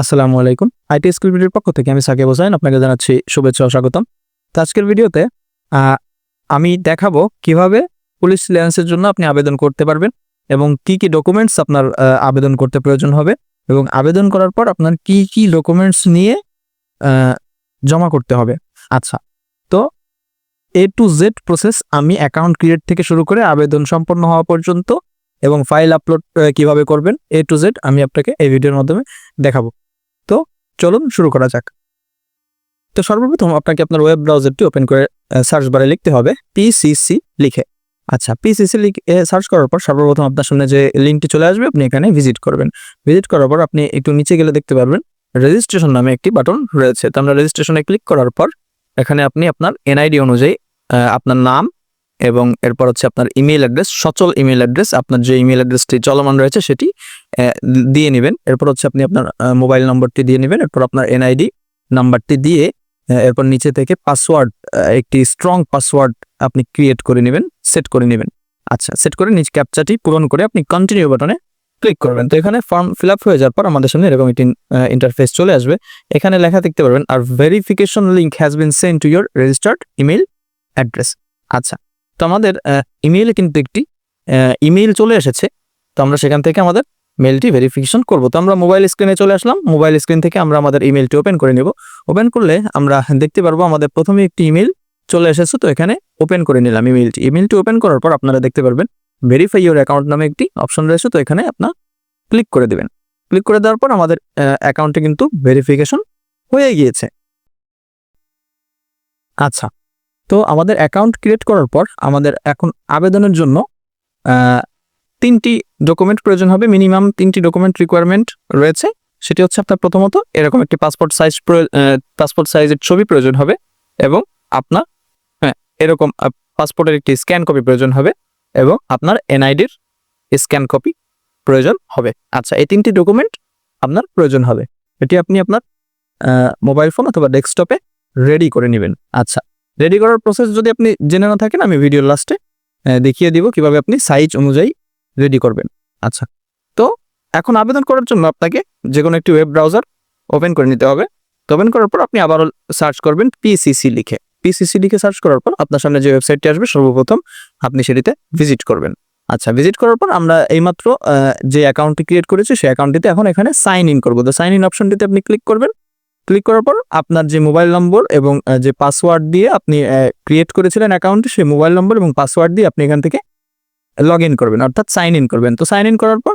আসসালামু আলাইকুম। IT school ভিডিওর পক্ষ থেকে আমি সাকিব হোসেন, আপনাকে জানাচ্ছি শুভেচ্ছা ও স্বাগতম। তো আজকের ভিডিওতে আমি দেখাবো কীভাবে পুলিশ ক্লিয়ারেন্সের জন্য আপনি আবেদন করতে পারবেন এবং কি কি ডকুমেন্টস আপনার আবেদন করতে প্রয়োজন হবে এবং আবেদন করার পর আপনার কি কি ডকুমেন্টস নিয়ে জমা করতে হবে। আচ্ছা তো এ টু জেড প্রসেস আমি অ্যাকাউন্ট ক্রিয়েট থেকে শুরু করে আবেদন সম্পন্ন হওয়া পর্যন্ত এবং ফাইল আপলোড কীভাবে করবেন এ টু জেড আমি আপনাকে এই ভিডিওর মাধ্যমে দেখাবো। চলুন শুরু করা যাক। তো সর্বপ্রথম আপনাকে আপনার ওয়েব ব্রাউজারটি ওপেন করে সার্চ বারে লিখতে হবে পিসিসি লিখে। আচ্ছা পিসিসি লিখে সার্চ করার পর সর্বপ্রথম আপনার সামনে যে লিঙ্কটি চলে আসবে, আপনি এখানে ভিজিট করবেন। ভিজিট করার পর আপনি একটু নিচে গেলে দেখতে পারবেন রেজিস্ট্রেশন নামে একটি বাটন রয়েছে। তো আমরা রেজিস্ট্রেশনে ক্লিক করার পর এখানে আপনি আপনার এনআইডি অনুযায়ী আপনার নাম এবং এরপর হচ্ছে আপনার ইমেল অ্যাড্রেস সচল ইমেল অ্যাড্রেস আপনার যে ইমেল অ্যাড্রেসটি চলমান রয়েছে সেটি দিয়ে নেবেন। এরপর হচ্ছে আপনি আপনার মোবাইল নম্বরটি দিয়ে নেবেন। এরপর আপনার এনআইডি নাম্বারটি দিয়ে এরপর নিচে থেকে পাসওয়ার্ড একটি স্ট্রং পাসওয়ার্ড আপনি ক্রিয়েট করে নেবেন সেট করে নেবেন। আচ্ছা সেট করে নিচ ক্যাপচাটি পূরণ করে আপনি কন্টিনিউ বাটনে ক্লিক করবেন। তো এখানে ফর্ম ফিল আপ হয়ে যাওয়ার পর আমাদের সামনে এরকম একটি ইন্টারফেস চলে আসবে। এখানে লেখা দেখতে পারবেন আর verification link has been send to your registered email address আচ্ছা তো আমাদের ইমেইলে কিন্তু একটি ইমেইল চলে এসেছে। তো আমরা সেখান থেকে আমাদের মেলটি ভেরিফিকেশন করব। তো আমরা মোবাইল স্ক্রিনে চলে আসলাম। মোবাইল স্ক্রিন থেকে আমরা আমাদের ইমেলটি ওপেন করে নেব। ওপেন করলে আমরা দেখতে পারব আমাদের প্রথমে একটি ইমেল চলে এসেছে। তো এখানে ওপেন করে নিলাম ইমেলটি ইমেলটি ওপেন করার পর আপনারা দেখতে পারবেন ভেরিফাই ইউর অ্যাকাউন্ট নামে একটি অপশন রয়েছে। তো এখানে আপনার ক্লিক করে দেবেন। ক্লিক করে দেওয়ার পর আমাদের অ্যাকাউন্টে কিন্তু ভেরিফিকেশন হয়ে গিয়েছে। আচ্ছা তো আমাদের অ্যাকাউন্ট ক্রিয়েট করার পর আমাদের এখন আবেদনের জন্য তিনটি ডকুমেন্ট প্রয়োজন হবে মিনিমাম তিনটি ডকুমেন্ট রিকোয়ারমেন্ট রয়েছে। সেটি হচ্ছে আপনার প্রথমত এরকম একটি পাসপোর্ট সাইজ পাসপোর্ট সাইজের ছবি প্রয়োজন হবে এবং আপনার হ্যাঁ এরকম পাসপোর্টের একটি স্ক্যান কপি প্রয়োজন হবে এবং আপনার এনআইডির স্ক্যান কপি প্রয়োজন হবে। আচ্ছা এই তিনটি ডকুমেন্ট আপনার প্রয়োজন হবে। এটি আপনি আপনার মোবাইল ফোন অথবা ডেস্কটপে রেডি করে নেবেন। আচ্ছা রেডি করার প্রসেস যদি আপনি জেনে না থাকেন, আমি ভিডিওর লাস্টে দেখিয়ে দিব কীভাবে আপনি সাইজ অনুযায়ী রেডি করবেন। আচ্ছা তো এখন আবেদন করার জন্য আপনাকে যে কোনো একটি ওয়েব ব্রাউজার ওপেন করে নিতে হবে। তো ওপেন করার পর আপনি আবারও সার্চ করবেন পিসিসি লিখে। পিসিসি লিখে সার্চ করার পর আপনার সামনে যে ওয়েবসাইটটি আসবে, সর্বপ্রথম আপনি সেটিতে ভিজিট করবেন। আচ্ছা ভিজিট করার পর আমরা এইমাত্র যে অ্যাকাউন্টটি ক্রিয়েট করেছি, সেই অ্যাকাউন্টটিতে এখন এখানে সাইন ইন করব। তো সাইন ইন অপশনটিতে আপনি ক্লিক করবেন। ক্লিক করার পর আপনার যে মোবাইল নম্বর এবং যে পাসওয়ার্ড দিয়ে আপনি ক্রিয়েট করেছিলেন অ্যাকাউন্টে সেই মোবাইল নম্বর এবং পাসওয়ার্ড দিয়ে আপনি এখান থেকে লগ ইন করবেন, অর্থাৎ সাইন ইন করবেন। তো সাইন ইন করার পর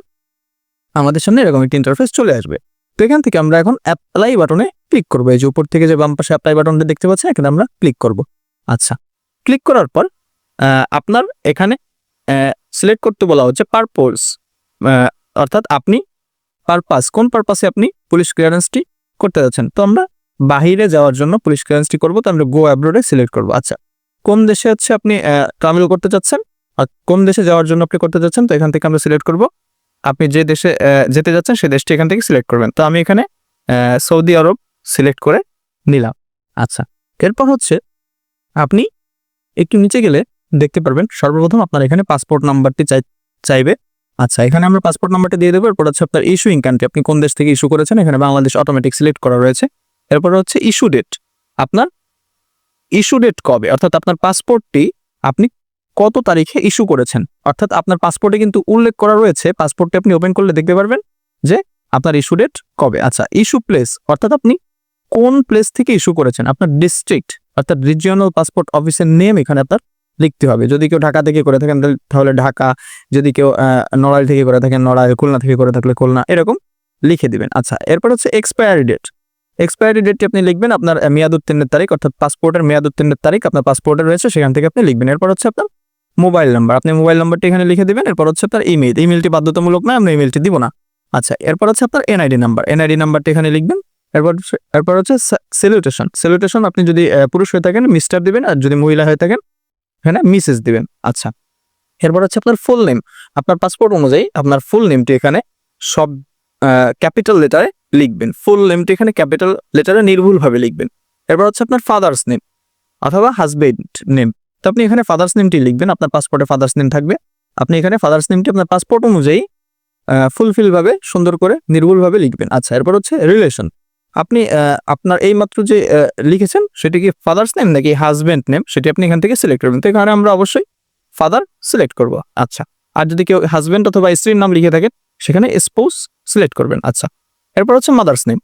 আমাদের সামনে এরকম একটি ইন্টারফেস চলে আসবে। তো এখান থেকে আমরা এখন অ্যাপ্লাই বাটনে ক্লিক করব। এই যে উপর থেকে যে বাম পাশে অ্যাপ্লাই বাটনটা দেখতে পাচ্ছেন, এখানে আমরা ক্লিক করব। আচ্ছা ক্লিক করার পর আপনার এখানে সিলেক্ট করতে বলা হচ্ছে পারপোজ অর্থাৎ আপনি পারপাস কোন পারপাসে আপনি পুলিশ ক্লিয়ারেন্সটি করতে যাচ্ছেন, তো আমরা বাহিরে যাওয়ার জন্য পুলিশ ক্লিয়ারেন্সটি করব, তো আমরা গো অ্যাব্রোডে সিলেক্ট করব। আচ্ছা কোন দেশে হচ্ছে আপনি ট্রাভেল করতে চাচ্ছেন? আর কোন দেশে যাওয়ার জন্য আপনি করতে যাচ্ছেন? তো এখান থেকে আমরা সিলেক্ট করব। আপনি যে দেশে যেতে যাচ্ছেন সেই দেশটি এখান থেকে সিলেক্ট করবেন। তো আমি এখানে সৌদি আরব সিলেক্ট করে নিলাম। আচ্ছা এরপর হচ্ছে আপনি একটু নিচে গেলে দেখতে পারবেন, সর্বপ্রথম আপনার এখানে পাসপোর্ট নাম্বারটি চাই, চাইবে। আচ্ছা এখানে আমরা পাসপোর্ট নাম্বারটা দিয়ে দেবো। এরপর হচ্ছে আপনার ইস্যুইং কান্ট্রি আপনি কোন দেশ থেকে ইস্যু করেছেন? এখানে বাংলাদেশ অটোমেটিক সিলেক্ট করা রয়েছে। এরপর হচ্ছে ইস্যু ডেট আপনার ইস্যু ডেট কবে? অর্থাৎ আপনার পাসপোর্টটি আপনি কত তারিখে ইস্যু করেছেন? অর্থাৎ আপনার পাসপোর্টে কিন্তু উল্লেখ করা রয়েছে। পাসপোর্টটি আপনি ওপেন করলে দেখতে পারবেন যে আপনার ইস্যু ডেট কবে? আচ্ছা ইস্যু প্লেস অর্থাৎ আপনি কোন প্লেস থেকে ইস্যু করেছেন? আপনার ডিস্ট্রিক্ট অর্থাৎ রিজিওনাল পাসপোর্ট অফিসের নেম এখানে আপনার লিখতে হবে। যদি কেউ ঢাকা থেকে করে থাকেন, তাহলে- ঢাকা। যদি কেউ নড়াইল থেকে করে থাকেন, নড়াইল। খুলনা থেকে করে থাকলে খুলনা। এরকম লিখে দিবেন। আচ্ছা এরপর হচ্ছে এক্সপায়ারি ডেট এক্সপায়ারি ডেটটি আপনি লিখবেন আপনার মেয়াদ উত্তীর্ণের তারিখ, অর্থাৎ পাসপোর্টের মেয়াদ উত্তীর্ণের তারিখ। আপনার পাসপোর্টে রয়েছে, সেখান থেকে আপনি লিখবেন। এরপর হচ্ছে আপনার মোবাইল নাম্বার আপনি মোবাইল নাম্বারটি এখানে লিখে দেবেন। এরপর হচ্ছে আপনার ইমেল ইমেলটি বাধ্যতামূলক না আমরা ইমেলটি দিব না। আচ্ছা এরপর হচ্ছে আপনার এনআইডি নাম্বার এনআইডি নাম্বারটি এখানে লিখবেন। এরপর এরপর হচ্ছে সেলুটেশন সেলুটেশন আপনি যদি পুরুষ হয়ে থাকেন মিস্টার দিবেন, আর যদি মহিলা হয়ে থাকেন এখানে মিসেস দিবেন। আচ্ছা। এরপর হচ্ছে আপনার ফুল নেম আপনার পাসপোর্ট অনুযায়ী আপনার ফুল নেমটি এখানে সব ক্যাপিটাল লেটারে লিখবেন। ফুল নেমটি এখানে ক্যাপিটাল লেটারে নির্ভুলভাবে লিখবেন। এরপর হচ্ছে আপনার ফাদার্স নেম অথবা হাজবেন্ড নেম তো আপনি এখানে ফাদার্স নেমটি লিখবেন, আপনার পাসপোর্টে ফাদার্স নেম থাকবে। আপনি এখানে ফাদার্স নেমটি আপনার পাসপোর্ট অনুযায়ী ফুলফিলভাবে সুন্দর করে নির্ভুলভাবে লিখবেন। আচ্ছা এরপর হচ্ছে রিলেশন আপনি আপনার এই মাত্র যে লিখেছেন সেটি কি ফাদার্স নেম নাকি হাজবেন্ড নেম সেটি আপনি এখান থেকে সিলেক্ট করবেন। তো এখানে আমরা অবশ্যই ফাদার সিলেক্ট করব। আচ্ছা আর যদি কেউ হাজবেন্ড অথবা স্ত্রীর নাম লিখে থাকেন, সেখানে স্পোজ সিলেক্ট করবেন। আচ্ছা এরপর হচ্ছে মাদার্স নেম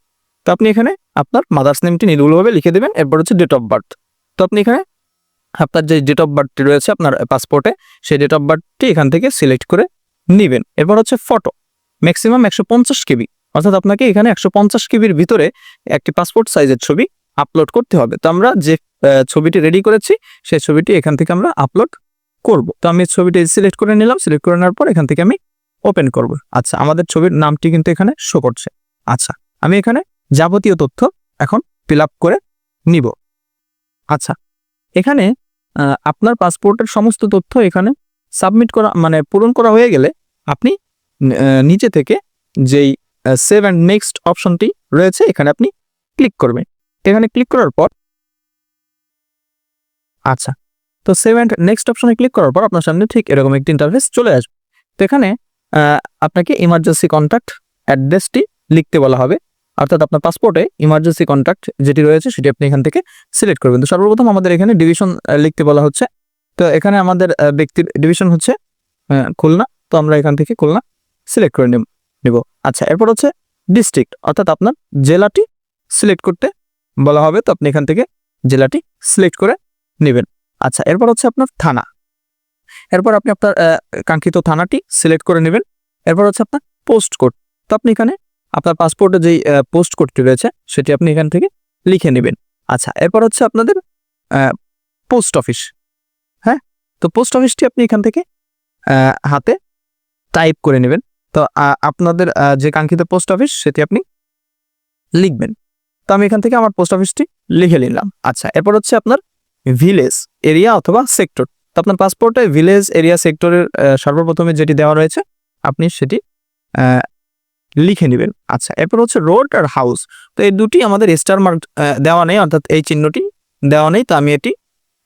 তো আপনি এখানে আপনার মাদার্স নেমটি নির্ভুলভাবে লিখে দেবেন। এরপর হচ্ছে ডেট অফ বার্থ তো আপনি এখানে আপনার যে ডেট অফ বার্থটি রয়েছে আপনার পাসপোর্টে সেই ডেট অফ বার্থটি এখান থেকে সিলেক্ট করে নেবেন। এরপর হচ্ছে ফটো ম্যাক্সিমাম একশো পঞ্চাশ কেবি। অর্থাৎ আপনাকে এখানে একশো পঞ্চাশ কেবির ভিতরে একটি পাসপোর্ট সাইজের ছবি আপলোড করতে হবে। তো আমরা যে ছবিটি রেডি করেছি, সেই ছবিটি এখান থেকে আমরা আপলোড করব। তো আমি ছবিটি সিলেক্ট করে নিলাম সিলেক্ট করে নেওয়ার পর এখান থেকে আমি ওপেন করব। আচ্ছা আমাদের ছবির নামটি কিন্তু এখানে শো করছে। আচ্ছা আমি এখানে যাবতীয় তথ্য এখন ফিল করে নিব। আচ্ছা এখানে আপনার পাসপোর্টের সমস্ত তথ্য এখানে সাবমিট করা মানে পূরণ করা হয়ে গেলে আপনি নিচে থেকে যেই সেভ অ্যান্ড নেক্সট অপশনটি রয়েছে, এখানে আপনি ক্লিক করবেন। এখানে ক্লিক করার পর আচ্ছা তো সেভ অ্যান্ড নেক্সট অপশনে ক্লিক করার পর আপনার সামনে ঠিক এরকম একটি ইন্টারফেস চলে আসবে। তো এখানে আপনাকে ইমার্জেন্সি কন্ট্যাক্ট অ্যাড্রেসটি লিখতে বলা হবে। অর্থাৎ আপনার পাসপোর্টে ইমার্জেন্সি কন্ট্যাক্ট যেটি রয়েছে, সেটি আপনি এখান থেকে সিলেক্ট করবেন। তো সর্বপ্রথম আমাদের এখানে ডিভিশন লিখতে বলা হচ্ছে। তো এখানে আমাদের ব্যক্তির ডিভিশন হচ্ছে খুলনা। তো আমরা এখান থেকে খুলনা সিলেক্ট করে নেব। আচ্ছা এরপর হচ্ছে ডিস্ট্রিক্ট অর্থাৎ আপনার জেলাটি সিলেক্ট করতে বলা হবে। তো আপনি এখান থেকে জেলাটি সিলেক্ট করে নেবেন। আচ্ছা এরপর হচ্ছে আপনার থানা। এরপর আপনি আপনার কাঙ্ক্ষিত থানাটি সিলেক্ট করে নেবেন। এরপর হচ্ছে আপনার পোস্ট কোড তো আপনি এখানে আপনার পাসপোর্টে যেই পোস্ট কোডটি রয়েছে, সেটি আপনি এখান থেকে লিখে নেবেন। আচ্ছা এরপর হচ্ছে আপনাদের পোস্ট অফিস হ্যাঁ? তো পোস্ট অফিসটি আপনি এখান থেকে হাতে টাইপ করে নেবেন। তো আপনাদের যে কাঙ্ক্ষিত পোস্ট অফিস সেটি আপনি লিখবেন। তো আমি এখান থেকে আমার পোস্ট অফিসটি লিখে নিলাম। আচ্ছা এরপর হচ্ছে আপনার ভিলেজ এরিয়া অথবা সেক্টর তো আপনার পাসপোর্টে ভিলেজ এরিয়া সেক্টরের সর্বপ্রথমে যেটি দেওয়া রয়েছে, আপনি সেটি লিখে নেবেন। আচ্ছা এরপর হচ্ছে রোড আর হাউস তো এই দুটি আমাদের স্টার মার্ক দেওয়া নেই, অর্থাৎ এই চিহ্নটি দেওয়া নেই, তো আমি এটি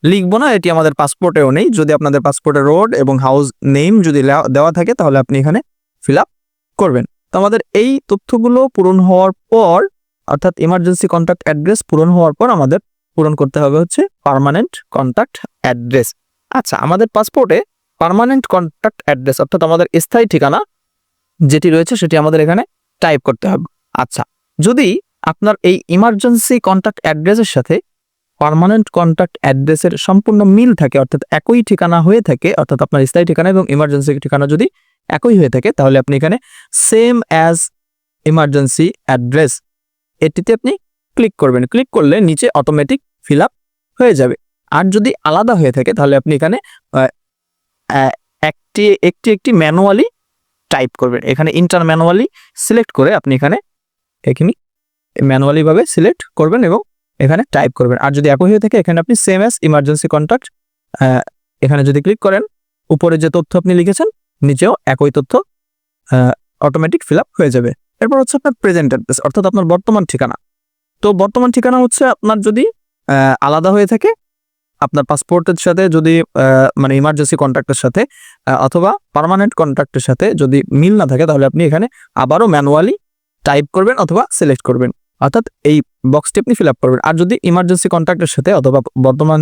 লিখব না, এটি আমাদের পাসপোর্টেও নেই। যদি আপনাদের পাসপোর্টে রোড এবং হাউস নেম যদি দেওয়া থাকে, তাহলে আপনি এখানে ফিল করবেন। তো আমাদের এই তথ্যগুলো পূরণ হওয়ার পর, অর্থাৎ ইমার্জেন্সি কন্ট্যাক্ট অ্যাড্রেস পূরণ হওয়ার পর আমাদের পূরণ করতে হবে হচ্ছে পার্মানেন্ট কন্ট্যাক্ট অ্যাড্রেস আচ্ছা আমাদের পাসপোর্টে পার্মানেন্ট কন্ট্যাক্ট অ্যাড্রেস অর্থাৎ আমাদের স্থায়ী ঠিকানা যেটি রয়েছে সেটি আমাদের এখানে টাইপ করতে হবে। আচ্ছা যদি আপনার এই ইমার্জেন্সি কন্ট্যাক্ট অ্যাড্রেসের সাথে পার্মানেন্ট কন্ট্যাক্ট অ্যাড্রেসের সম্পূর্ণ মিল থাকে, অর্থাৎ একই ঠিকানা হয়ে থাকে, অর্থাৎ আপনার স্থায়ী ঠিকানা এবং ইমার্জেন্সি ঠিকানা যদি একই হয়ে থাকে, তাহলে আপনি এখানে সেম অ্যাজ ইমার্জেন্সি অ্যাড্রেস এটিতে আপনি ক্লিক করবেন। ক্লিক করলে নিচে অটোমেটিক ফিল হয়ে যাবে। আর যদি আলাদা হয়ে থাকে, তাহলে আপনি এখানে একটি একটি একটি ম্যানুয়ালি টাইপ করবেন। এখানে ইন্টার ম্যানুয়ালি সিলেক্ট করে আপনি এখানে এখানে ম্যানুয়ালি ভাবে সিলেক্ট করবেন এবং এখানে টাইপ করবেন। আর যদি একই হয়ে থাকে, এখানে আপনি সেম এস ইমার্জেন্সি কন্ট্যাক্ট এখানে যদি ক্লিক করেন, উপরে যে তথ্য আপনি লিখেছেন নিচেও একই তথ্য অটোমেটিক ফিল হয়ে যাবে। এরপর হচ্ছে আপনার প্রেজেন্ট অ্যাড্রেস অর্থাৎ আপনার বর্তমান ঠিকানা। তো বর্তমান ঠিকানা হচ্ছে আপনার যদি আলাদা হয়ে থাকে, আপনার পাসপোর্টের সাথে যদি মানে ইমার্জেন্সি কন্ট্রাক্টের সাথে অথবা পার্মানেন্ট কন্ট্রাক্টের সাথে যদি মিল না থাকে, তাহলে আপনি এখানে আবারও ম্যানুয়ালি টাইপ করবেন অথবা সিলেক্ট করবেন। অর্থাৎ এই বক্সটি আপনি ফিল আপ করবেন। আর যদি ইমার্জেন্সি কন্ট্রাক্টের সাথে অথবা বর্তমান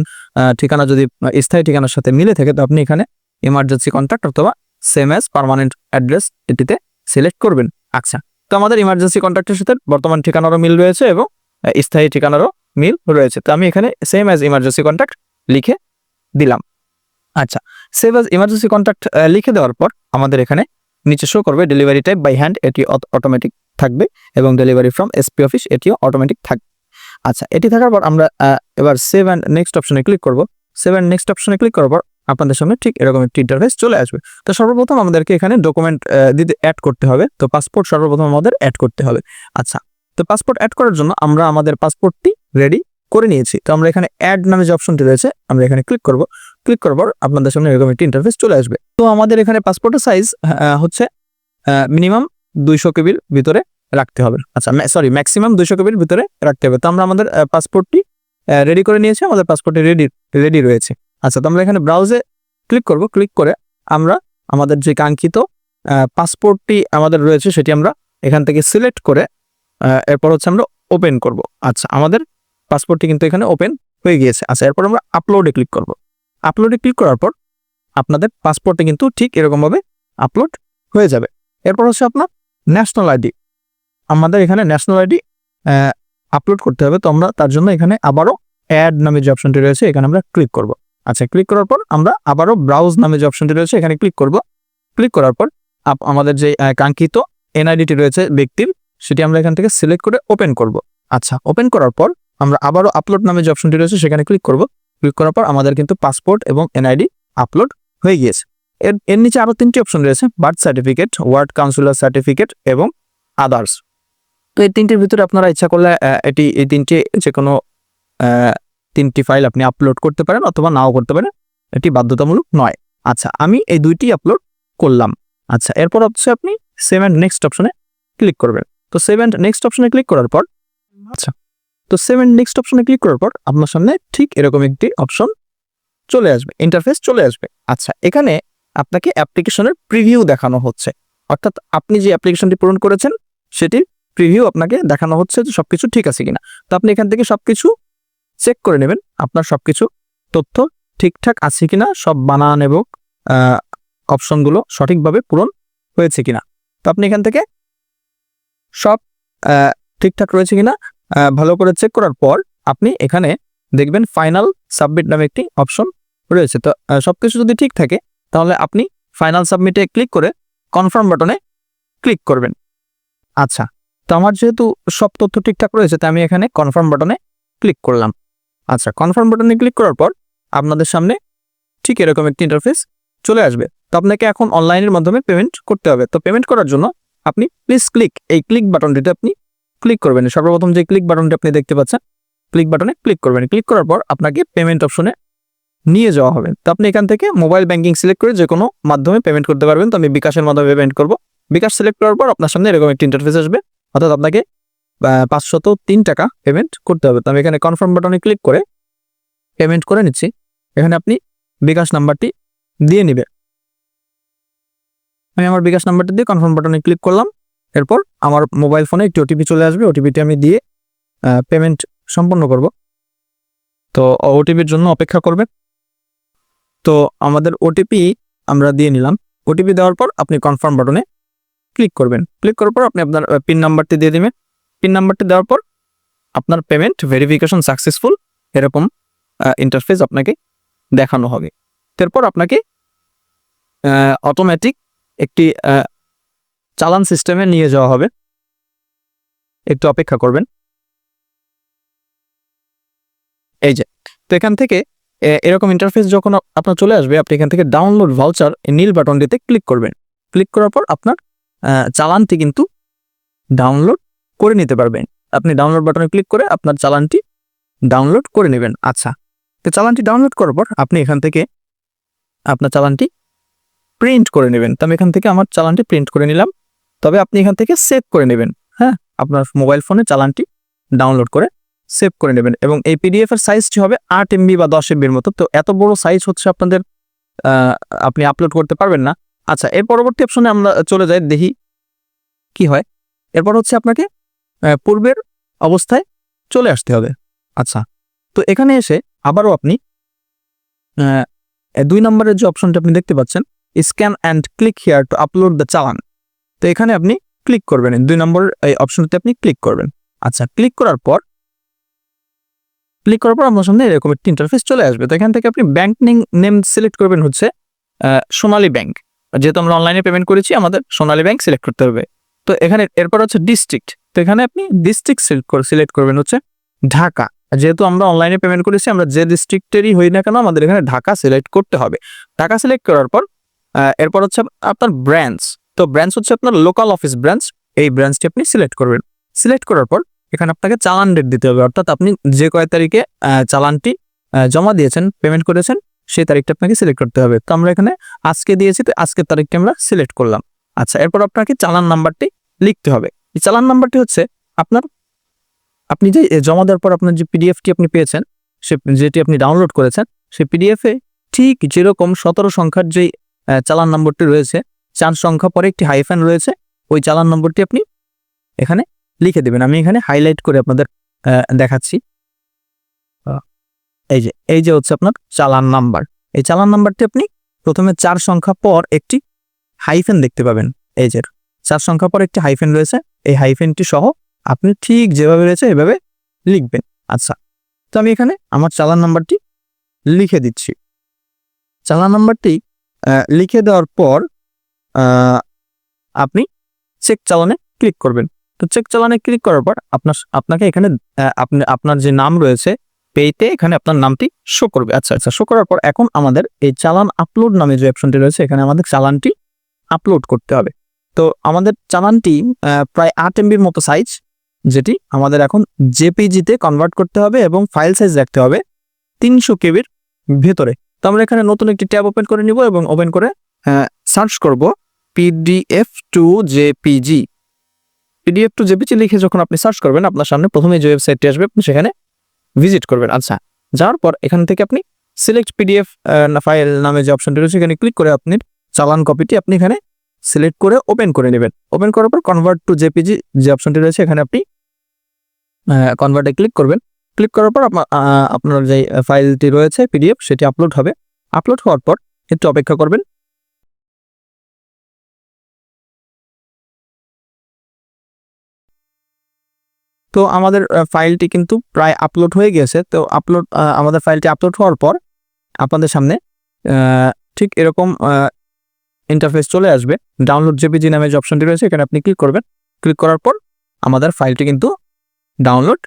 ঠিকানা যদি স্থায়ী ঠিকানার সাথে মিলে থাকে, তো আপনি এখানে ইমার্জেন্সি কন্ট্রাক্ট অথবা সেম এস পার্মানেন্ট অ্যাড্রেস এটিতে সিলেক্ট করবেন। আচ্ছা তো আমাদের ইমার্জেন্সি কন্ট্রাক্টের সাথে বর্তমান ঠিকানারও মিল রয়েছে এবং স্থায়ী ঠিকানারও মিল রয়েছে। তো আমি এখানে সেম অ্যাজ ইমার্জেন্সি কন্ট্রাক্ট লিখে দিলাম। আচ্ছা সেভ অ্যাজ ইমার্জেন্সি কন্ট্যাক্ট লিখে দেওয়ার পর আমাদের এখানে নিচে শো করবে ডেলিভারি টাইপ বাই হ্যান্ড এটি অটোমেটিক থাকবে এবং ডেলিভারি ফ্রম এসপি অফিস এটিও অটোমেটিক থাকবে। আচ্ছা এটি থাকার পর আমরা এবার সেভ অ্যান্ড নেক্সট অপশনে ক্লিক করব। সেভ অ্যান্ড নেক্সট অপশনে ক্লিক করার পর আপনাদের সামনে ঠিক এরকম একটি ইন্টারফেস চলে আসবে। তো সর্বপ্রথম আমাদেরকে এখানে ডকুমেন্ট দিতে অ্যাড করতে হবে। তো পাসপোর্ট সর্বপ্রথম আমাদের অ্যাড করতে হবে। আচ্ছা তো পাসপোর্ট অ্যাড করার জন্য আমরা আমাদের পাসপোর্টটি রেডি করে নিয়েছি। তো আমরা এখানে অ্যাড নামে যে অপশনটি রয়েছে, আমরা এখানে ক্লিক করব। ক্লিক করার পর আপনাদের সামনে এরকম একটি ইন্টারফেস চলে আসবে। তো আমাদের এখানে পাসপোর্টের সাইজ হচ্ছে মিনিমাম দুইশো কেবির ভিতরে রাখতে হবে। আচ্ছা সরি ম্যাক্সিমাম দুইশো কেবির ভিতরে রাখতে হবে। তো আমরা আমাদের পাসপোর্টটি রেডি করে নিয়েছি। আমাদের পাসপোর্টটি রেডি রেডি রয়েছে। আচ্ছা তো আমরা এখানে ব্রাউজে ক্লিক করব। ক্লিক করে আমরা আমাদের যে কাঙ্ক্ষিত পাসপোর্টটি আমাদের রয়েছে সেটি আমরা এখান থেকে সিলেক্ট করে এরপর হচ্ছে আমরা ওপেন করব। আচ্ছা আমাদের পাসপোর্টটি কিন্তু এখানে ওপেন হয়ে গিয়েছে। আচ্ছা এরপর আমরা আপলোডে ক্লিক করব। আপলোডে ক্লিক করার পর আপনাদের পাসপোর্টটি কিন্তু ঠিক এরকমভাবে আপলোড হয়ে যাবে। এরপর হচ্ছে আপনার ন্যাশনাল আইডি আমাদের এখানে ন্যাশনাল আইডি আপলোড করতে হবে। তো আমরা তার জন্য এখানে আবারও অ্যাড নামে যে অপশনটি রয়েছে, এখানে আমরা ক্লিক করব। আচ্ছা ক্লিক করার পর আমরা আবারও ব্রাউজ নামে যে অপশনটি রয়েছে, এখানে ক্লিক করব। ক্লিক করার পর আমাদের যে কাঙ্ক্ষিত এনআইডিটি রয়েছে ব্যক্তির, সেটি আমরা এখান থেকে সিলেক্ট করে ওপেন করব। আচ্ছা ওপেন করার পর আমরা আবারও আপলোড নামে যে অপশনটি রয়েছে, সেখানে ক্লিক করব। ক্লিক করার পর আমাদের কিন্তু পাসপোর্ট এবং এনআইডি আপলোড হয়ে গিয়েছে। এর এর নিচে আরও তিনটি অপশন রয়েছে birth certificate ward councillor certificate এবং আদার্স তো এই তিনটির ভিতরে আপনারা ইচ্ছা করলে এটি, এই তিনটি যে কোনো তিনটি ফাইল আপনি আপলোড করতে পারেন অথবা নাও করতে পারেন, এটি বাধ্যতামূলক নয়। আচ্ছা আমি এই দুইটি আপলোড করলাম। আচ্ছা এরপর হচ্ছে আপনি সেভ অ্যান্ড নেক্সট অপশনে ক্লিক করবেন। তো সেভ অ্যান্ড নেক্সট অপশনে ক্লিক করার পর আচ্ছা তো সেভ অ্যান্ড নেক্সট অপশনে ক্লিক করার পর আপনার সামনে ঠিক এরকম একটি অপশন চলে আসবে ইন্টারফেস চলে আসবে। আচ্ছা এখানে আপনাকে অ্যাপ্লিকেশনের প্রিভিউ দেখানো হচ্ছে। অর্থাৎ আপনি যে অ্যাপ্লিকেশনটি পূরণ করেছেন, সেটির প্রিভিউ আপনাকে দেখানো হচ্ছে যে সব কিছু ঠিক আছে কিনা। তো আপনি এখান থেকে সবকিছু চেক করে নেবেন আপনার সব কিছু তথ্য ঠিকঠাক আছে কিনা, সব বানান এবং অপশনগুলো সঠিকভাবে পূরণ হয়েছে কিনা। তো আপনি এখান থেকে সব ঠিকঠাক রয়েছে কিনা ভালো করে চেক করার পর আপনি এখানে দেখবেন ফাইনাল সাবমিট নামে একটি অপশন রয়েছে। তো সব কিছু যদি ঠিক থাকে, তাহলে আপনি ফাইনাল সাবমিটে ক্লিক করে কনফার্ম বাটনে ক্লিক করবেন। আচ্ছা তো আমার যেহেতু সব তথ্য ঠিকঠাক রয়েছে, তাই আমি এখানে কনফার্ম বাটনে ক্লিক করলাম। আচ্ছা কনফার্ম বাটনে ক্লিক করার পর আপনাদের সামনে ঠিক এরকম একটি ইন্টারফেস চলে আসবে। তো আপনাকে এখন অনলাইনের মাধ্যমে পেমেন্ট করতে হবে। তো পেমেন্ট করার জন্য আপনি প্লিজ ক্লিক এই ক্লিক বাটনটিতে আপনি ক্লিক করবেন। সর্বপ্রথম যে ক্লিক বাটনটি আপনি দেখতে পাচ্ছেন ক্লিক বাটনে ক্লিক করবেন। ক্লিক করার পর আপনাকে পেমেন্ট অপশনে নিয়ে যাওয়া হবে। তো আপনি এখান থেকে মোবাইল ব্যাংকিং সিলেক্ট করে যে কোনো মাধ্যমে পেমেন্ট করতে পারবেন। তো আমি বিকাশের মাধ্যমে পেমেন্ট করব। বিকাশ সিলেক্ট করার পর আপনার সামনে এরকম একটি ইন্টারফেস আসবে। অর্থাৎ আপনাকে পাঁচশত তিন টাকা পেমেন্ট করতে হবে। তো আমি এখানে কনফার্ম বাটনে ক্লিক করে পেমেন্ট করে নিচ্ছি। এখানে আপনি বিকাশ নাম্বারটি দিয়ে নেবে আমি আমার বিকাশ নাম্বারটি দিয়ে কনফার্ম বাটনে ক্লিক করলাম। এরপর আমার মোবাইল ফোনে একটি ওটিপি চলে আসবে। ওটিপিটি আমি দিয়ে পেমেন্ট সম্পন্ন করব। তো ওটিপির জন্য অপেক্ষা করবেন। তো আমাদের ওটিপি আমরা দিয়ে নিলাম। ওটিপি দেওয়ার পর আপনি কনফার্ম বাটনে ক্লিক করবেন। ক্লিক করার পর আপনি আপনার পিন নাম্বারটি দিয়ে দিবেন। পিন নাম্বারটি দেওয়ার পর আপনার পেমেন্ট ভেরিফিকেশন সাকসেসফুল এরকম ইন্টারফেস আপনাকে দেখানো হবে। এরপর আপনাকে অটোমেটিক একটি চালান সিস্টেমে নিয়ে যাওয়া হবে। একটু অপেক্ষা করবেন। এই যে, তো এখান থেকে এরকম ইন্টারফেস যখন আপনার চলে আসবে, আপনি এখান থেকে ডাউনলোড ভাউচার নীল বাটনটিতে ক্লিক করবেন। ক্লিক করার পর আপনার চালানটি কিন্তু ডাউনলোড করে নিতে পারবেন। আপনি ডাউনলোড বাটনে ক্লিক করে আপনার চালানটি ডাউনলোড করে নেবেন। আচ্ছা তো চালানটি ডাউনলোড করার পর আপনি এখান থেকে আপনার চালানটি প্রিন্ট করে নেবেন। তো আমি এখান থেকে আমার চালানটি প্রিন্ট করে নিলাম। তবে আপনি এখান থেকে সেভ করে নেবেন। হ্যাঁ আপনার মোবাইল ফোনে চালানটি ডাউনলোড করে সেভ করে নেবেন। এবং এই পিডিএফ এর সাইজটি হবে আট এমবি বা দশ এমবির মতো। তো এত বড় সাইজ হচ্ছে আপনাদের আপনি আপলোড করতে পারবেন না। আচ্ছা এর পরবর্তী অপশনে আমরা চলে যাই, দেখি কি হয়। এরপর হচ্ছে আপনাকে পূর্বের অবস্থায় চলে আসতে হবে। আচ্ছা তো এখানে এসে আবারও আপনি দুই নম্বরের যে অপশনটা আপনি দেখতে পাচ্ছেন scan and click here to upload the challan তো এখানে আপনি ক্লিক করবেন দুই নম্বর, এই অপশনটিতে আপনি ক্লিক করবেন। আচ্ছা ক্লিক করার পর ক্লিক করার পর আপনার সামনে এরকম একটি ইন্টারফেস চলে আসবে। তো এখান থেকে আপনি ব্যাংক নেম সিলেক্ট করবেন হচ্ছে সোনালী ব্যাংক যেহেতু আমরা অনলাইনে পেমেন্ট করেছি, আমাদের সোনালী ব্যাংক সিলেক্ট করতে হবে। তো এখানে, এরপর হচ্ছে ডিস্ট্রিক্ট তো এখানে আপনি ডিস্ট্রিক্ট সিলেক্ট করে সিলেক্ট করবেন হচ্ছে ঢাকা। যেহেতু আমরা অনলাইনে পেমেন্ট করেছি, আমরা যে ডিস্ট্রিক্টেরই হই না কেন, আমাদের এখানে ঢাকা সিলেক্ট করতে হবে। ঢাকা সিলেক্ট করার পর এরপর হচ্ছে আপনার ব্রাঞ্চ তো ব্রাঞ্চ হচ্ছে আপনার লোকাল অফিস ব্রাঞ্চ এই ব্রাঞ্চটি আপনি সিলেক্ট করবেন। সিলেক্ট করার পর, এখানে আপনাকে চালান ডেট দিতে হবে। অর্থাৎ আপনি যে কয় তারিখে চালানটি জমা দিয়েছেন পেমেন্ট করেছেন, সেই তারিখটা আপনাকে সিলেক্ট করতে হবে। তো আমরা এখানে আজকে দিয়েছি, তো আজকের তারিখটি আমরা সিলেক্ট করলাম। আচ্ছা এরপর আপনাকে চালান নাম্বারটি লিখতে হবে। এই চালান নাম্বারটি হচ্ছে আপনার, আপনি যে জমা দেওয়ার পর আপনার যে পিডিএফটি আপনি পেয়েছেন, সে, যেটি আপনি ডাউনলোড করেছেন সেই পিডিএফে ঠিক যেরকম সতেরো সংখ্যার যে চালান নম্বরটি রয়েছে, চার সংখ্যা পরে একটি হাইফেন রয়েছে, ওই চালান নম্বরটি আপনি এখানে লিখে দেবেন। আমি এখানে হাইলাইট করে আপনাদের দেখাচ্ছি। এই যে এই যে হচ্ছে আপনার চালান নাম্বার। এই চালান নাম্বারটি আপনি প্রথমে চার সংখ্যা পর একটি হাইফেন দেখতে পাবেন, এই যে। চার সংখ্যা পর একটি হাইফেন রয়েছে। এই হাইফেনটি সহ আপনি ঠিক যেভাবে রয়েছে এভাবে লিখবেন। আচ্ছা তো আমি এখানে আমার চালান নাম্বারটি লিখে দিচ্ছি। চালান নাম্বারটি লিখে দেওয়ার পর আপনি চেক চালানে ক্লিক করবেন। তো চেক চালানে ক্লিক করার পর আপনার, আপনাকে এখানে আপনি, আপনার যে নাম রয়েছে পেইতে এখানে আপনার নামটি শো করবে। আচ্ছা আচ্ছা শো করার পর এখন আমাদের এই চালান আপলোড নামে যে অপশনটি রয়েছে, এখানে আমাদের চালানটি আপলোড করতে হবে। তো আমাদের চালানটি প্রায় আট এমবির মতো সাইজ যেটি আমাদের এখন জেপিজিতে কনভার্ট করতে হবে এবং ফাইল সাইজ রাখতে হবে তিনশো কেবির ভেতরে। তো আমরা এখানে নতুন একটি ট্যাব ওপেন করে নিব এবং ওপেন করে সার্চ করব PDF to JPG PDF to JPG লিখে যখন আপনি সার্চ করবেন, আপনার সামনে প্রথমে যে ওয়েবসাইটটি আসবে, আপনি সেখানে ভিজিট করবেন। আচ্ছা যাওয়ার পর এখান থেকে আপনি সিলেক্ট পিডিএফ ফাইল নামে যে অপশনটি রয়েছে, সেখানে ক্লিক করে আপনি চালান কপিটি আপনি এখানে সিলেক্ট করে ওপেন করে নেবেন। ওপেন করার পর কনভার্ট টু জেপিজি যে অপশনটি রয়েছে, এখানে আপনি কনভার্টে ক্লিক করবেন। ক্লিক করার পর আপনা- আপনার যে ফাইলটি রয়েছে পিডিএফ সেটি আপলোড হবে। আপলোড হওয়ার পর একটু অপেক্ষা করবেন। তো আমাদের ফাইলটি কিন্তু প্রায় আপলোড হয়ে গেছে তো আপলোড আমাদের ফাইলটি আপলোড হওয়ার পর আপনাদের সামনে ঠিক এরকম ইন্টারফেস চলে আসবে। ডাউনলোড জেপিজি নামে যে অপশনটি রয়েছে, এখানে আপনি ক্লিক করবেন। ক্লিক করার পর আমাদের ফাইলটি কিন্তু ডাউনলোড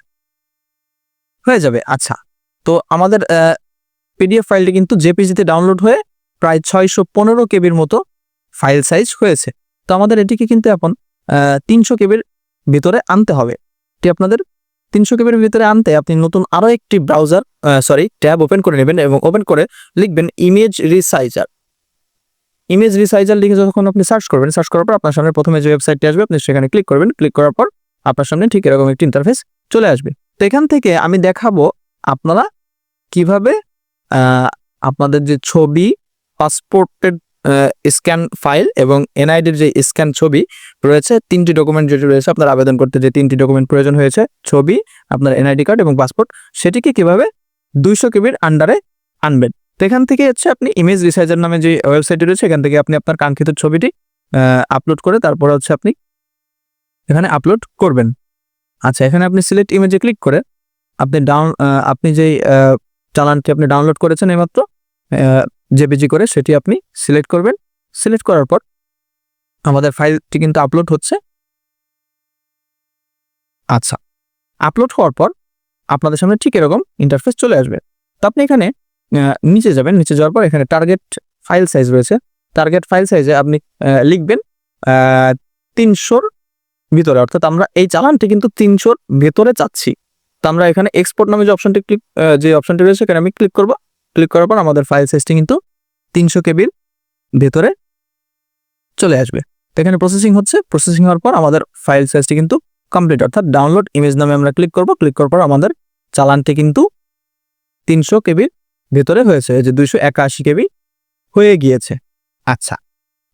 হয়ে যাবে। আচ্ছা তো আমাদের পিডিএফ ফাইলটি কিন্তু জেপিজিতে ডাউনলোড হয়ে প্রায় ছয়শো পনেরো কেবির মতো ফাইল সাইজ হয়েছে। তো আমাদের এটিকে কিন্তু এখন তিনশো কেবির ভিতরে আনতে হবে। এটি আপনাদের তিনশো কেবির ভিতরে আনতে আপনি নতুন আরও একটি ব্রাউজার সরি ট্যাব ওপেন করে নেবেন এবং ওপেন করে লিখবেন ইমেজ রিসাইজার ইমেজ রিসাইজার লিখে যখন আপনি সার্চ করবেন সার্চ করার পর আপনার সামনে প্রথমে যে ওয়েবসাইটটি আসবে, আপনি সেখানে ক্লিক করবেন। ক্লিক করার পর আপনার সামনে ঠিক এরকম একটি ইন্টারফেস চলে আসবে। তো এখান থেকে আমি দেখাবো আপনারা কীভাবে আপনাদের যে ছবি পাসপোর্টের স্ক্যান ফাইল এবং এনআইডির যে স্ক্যান ছবি রয়েছে, তিনটি ডকুমেন্ট যেটি রয়েছে, আপনার আবেদন করতে যে তিনটি ডকুমেন্ট প্রয়োজন হয়েছে, ছবি, আপনার এনআইডি কার্ড এবং পাসপোর্ট সেটিকে কীভাবে দুইশো কেবির আন্ডারে আনবেন। তো এখান থেকে হচ্ছে আপনি ইমেজ রিসাইজার নামে যে ওয়েবসাইটটি রয়েছে, এখান থেকে আপনি আপনার কাঙ্ক্ষিত ছবিটি আপলোড করে তারপরে হচ্ছে আপনি এখানে আপলোড করবেন। আচ্ছা এখানে আপনি সিলেক্ট ইমেজে ক্লিক করে আপনি ডাউন আপনি যেই চালানটি আপনি ডাউনলোড করেছেন এইমাত্র জেপিজি করে সেটি আপনি সিলেক্ট করবেন। সিলেক্ট করার পর আমাদের ফাইলটি কিন্তু আপলোড হচ্ছে। আচ্ছা আপলোড হওয়ার পর আপনাদের সামনে ঠিক এরকম ইন্টারফেস চলে আসবে। তো আপনি এখানে নিচে যাবেন, নিচে যাওয়ার পর এখানে টার্গেট ফাইল সাইজ রয়েছে। টার্গেট ফাইল সাইজে আপনি লিখবেন তিনশোর ভিতরে। অর্থাৎ আমরা এই চালানটি কিন্তু তিনশোর ভেতরে চাচ্ছি। তো আমরা এখানে এক্সপোর্ট নামে যে অপশনটি ক্লিক যে অপশনটি রয়েছে, এখানে আমি ক্লিক করব। ক্লিক করার পর আমাদের ফাইল সাইজটি কিন্তু তিনশো কেবির ভেতরে চলে আসবে। তো এখানে প্রসেসিং হচ্ছে। প্রসেসিং হওয়ার পর আমাদের ফাইল সাইজটি কিন্তু কমপ্লিট অর্থাৎ ডাউনলোড ইমেজ নামে আমরা ক্লিক করব। ক্লিক করার পর আমাদের চালানটি কিন্তু তিনশো কেবির ভেতরে হয়েছে যে দুইশো একাশি কেবি হয়ে গিয়েছে। আচ্ছা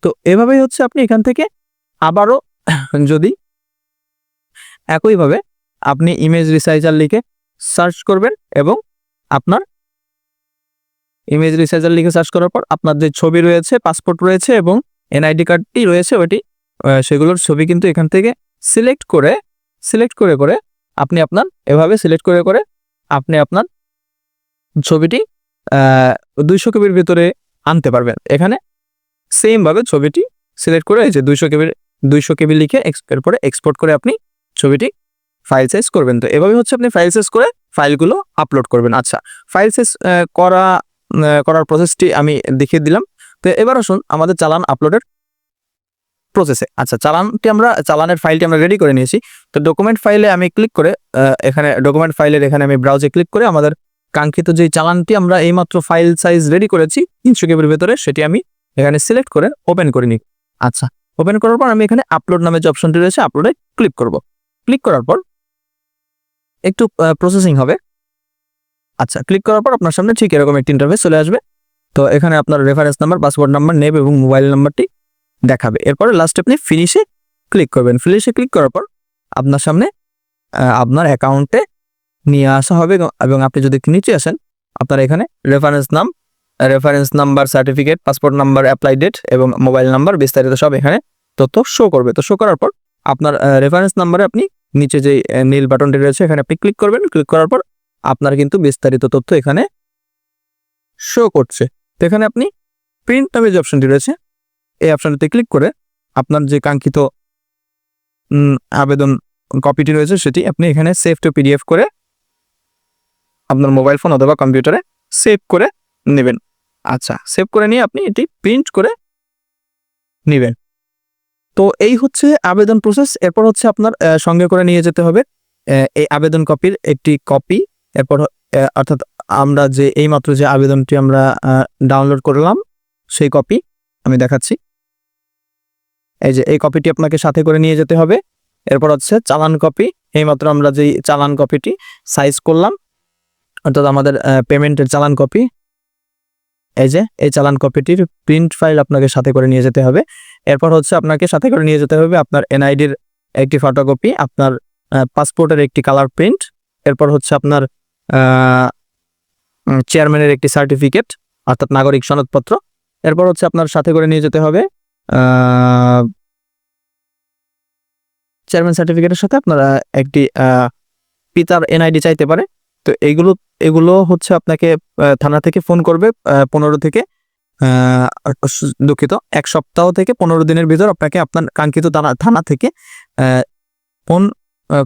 তো এভাবেই হচ্ছে আপনি এখান থেকে আবারও যদি একইভাবে আপনি ইমেজ রিসাইজার লিখে সার্চ করবেন এবং আপনার ইমেজ রিসাইজার লিখে সার্চ করার পর আপনার যে ছবি রয়েছে পাসপোর্ট রয়েছে এবং এনআইডি কার্ডটি রয়েছে আহ, সেগুলোর ছবি কিন্তু এখান থেকে সিলেক্ট করে সিলেক্ট করে করে আপনি আপনার এভাবে সিলেক্ট করে করে আপনি আপনার ছবিটি দুইশো কেবির ভিতরে আনতে পারবেন। এখানে সেম ভাবে ছবিটি সিলেক্ট করে এই যে দুইশো কেবির, দুইশো কেবি লিখে এরপরে এক্সপোর্ট করে আপনি ছবিটি ফাইল সাইজ করবেন। তো এভাবে হচ্ছে আপনি ফাইল সাইজ করে ফাইলগুলো আপলোড করবেন। আচ্ছা ফাইল সাইজ করা করার প্রসেসটি আমি দেখিয়ে দিলাম। তো এবার আসুন আমাদের চালান আপলোডের প্রসেসে আচ্ছা চালানটি আমরা, চালানের ফাইলটি আমরা রেডি করে নিয়েছি। তো ডকুমেন্ট ফাইলে আমি ক্লিক করে এখানে ডকুমেন্ট ফাইলের এখানে আমি ব্রাউজে ক্লিক করে আমাদের কাঙ্ক্ষিত যে চালানটি আমরা এইমাত্র ফাইল সাইজ রেডি করেছি, তিনশো কেবির ভেতরে সেটি আমি এখানে সিলেক্ট করে ওপেন করে নিই। আচ্ছা ওপেন করার পর আমি এখানে আপলোড নামে যে অপশনটি রয়েছে আপলোডে ক্লিক করব। ক্লিক করার পর একটু প্রসেসিং হবে। আচ্ছা ক্লিক করার পর আপনার সামনে ঠিক এরকম একটি ইন্টারফেস চলে আসবে। তো এখানে আপনার reference number password number name এবং মোবাইল নাম্বারটি দেখাবে। এরপরে লাস্টে আপনি ফিনিশে ক্লিক করবেন। ফিনিশে ক্লিক করার পর আপনার সামনে আপনার অ্যাকাউন্টে নিয়ে আসা হবে এবং- আপনি যদি নিচে আসেন, আপনার এখানে রেফারেন্স নাম reference number certificate passport number apply date এবং মোবাইল নাম্বার বিস্তারিত সব এখানে তথ্য শো করবে। তো শো করার পর আপনার রেফারেন্স নাম্বারে আপনি নিচে যে নীল বাটনটি রয়েছে এখানে আপনি ক্লিক করবেন। ক্লিক করার পর আপনার কিন্তু বিস্তারিত তথ্য এখানে শো করছে। তো এখানে আপনি প্রিন্ট নামে যে অপশনটি রয়েছে, এই অপশনটিতে ক্লিক করে আপনার যে কাঙ্ক্ষিত আবেদন কপিটি রয়েছে সেটি আপনি এখানে সেভ টু পিডিএফ করে আপনার মোবাইল ফোন অথবা কম্পিউটারে সেভ করে নেবেন। আচ্ছা সেভ করে নিয়ে আপনি এটি প্রিন্ট করে নেবেন। তো এই হচ্ছে আবেদন প্রসেস এরপর হচ্ছে আপনার সঙ্গে করে নিয়ে যেতে হবে। এই আবেদন কপির একটি কপি এরপর অর্থাৎ আমরা যে, এইমাত্র যে আবেদনটি আমরা ডাউনলোড করলাম, সেই কপি আমি দেখাচ্ছি। এই যে, এই কপিটি আপনাকে সাথে করে নিয়ে যেতে হবে। এরপর হচ্ছে চালান কপি এইমাত্র আমরা যেই চালান কপিটি সাইজ করলাম অর্থাৎ আমাদের পেমেন্টের চালান কপি এই যে, এই চালান কপিটির প্রিন্ট ফাইল আপনাকে সাথে করে নিয়ে যেতে হবে। এরপর হচ্ছে আপনাকে সাথে করে নিয়ে যেতে হবে আপনার এনআইডির একটি ফটোকপি আপনার পাসপোর্টের একটি কালার প্রিন্ট এরপর হচ্ছে আপনার চেয়ারম্যানের একটি সার্টিফিকেট অর্থাৎ নাগরিক সনদপত্র। এরপর হচ্ছে আপনার সাথে করে নিয়ে যেতে হবে চেয়ারম্যান সার্টিফিকেটের সাথে আপনারা একটি পিতার এনআইডি চাইতে পারে। তো এগুলো এগুলো হচ্ছে আপনাকে থানা থেকে ফোন করবে পনেরো থেকে দুঃখিত, এক সপ্তাহ থেকে পনেরো দিনের ভিতর আপনাকে আপনার কাঙ্ক্ষিত থানা থানা থেকে ফোন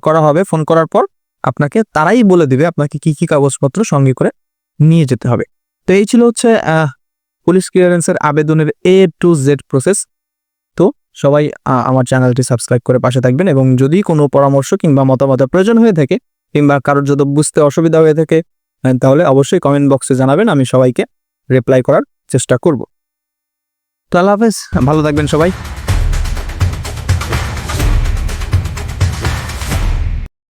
করা হবে। ফোন করার পর আপনাকে তারাই বলে দিবে আপনাকে কি কি কাগজপত্র সঙ্গে করে নিয়ে যেতে হবে। তো এই ছিল হচ্ছে পুলিশ ক্লিয়ারেন্সের আবেদনের এ টু জেড প্রসেস তো সবাই আমার চ্যানেলটি সাবস্ক্রাইব করে পাশে থাকবেন এবং যদি কোনো পরামর্শ কিংবা মতামতের প্রয়োজন হয়ে থাকে কিংবা কারোর যদি বুঝতে অসুবিধা হয়ে থাকে তাহলে অবশ্যই কমেন্ট বক্সে জানাবেন, আমি সবাইকে রিপ্লাই করার চেষ্টা করব। তো আল্লাহ হাফেজ, ভালো থাকবেন সবাই।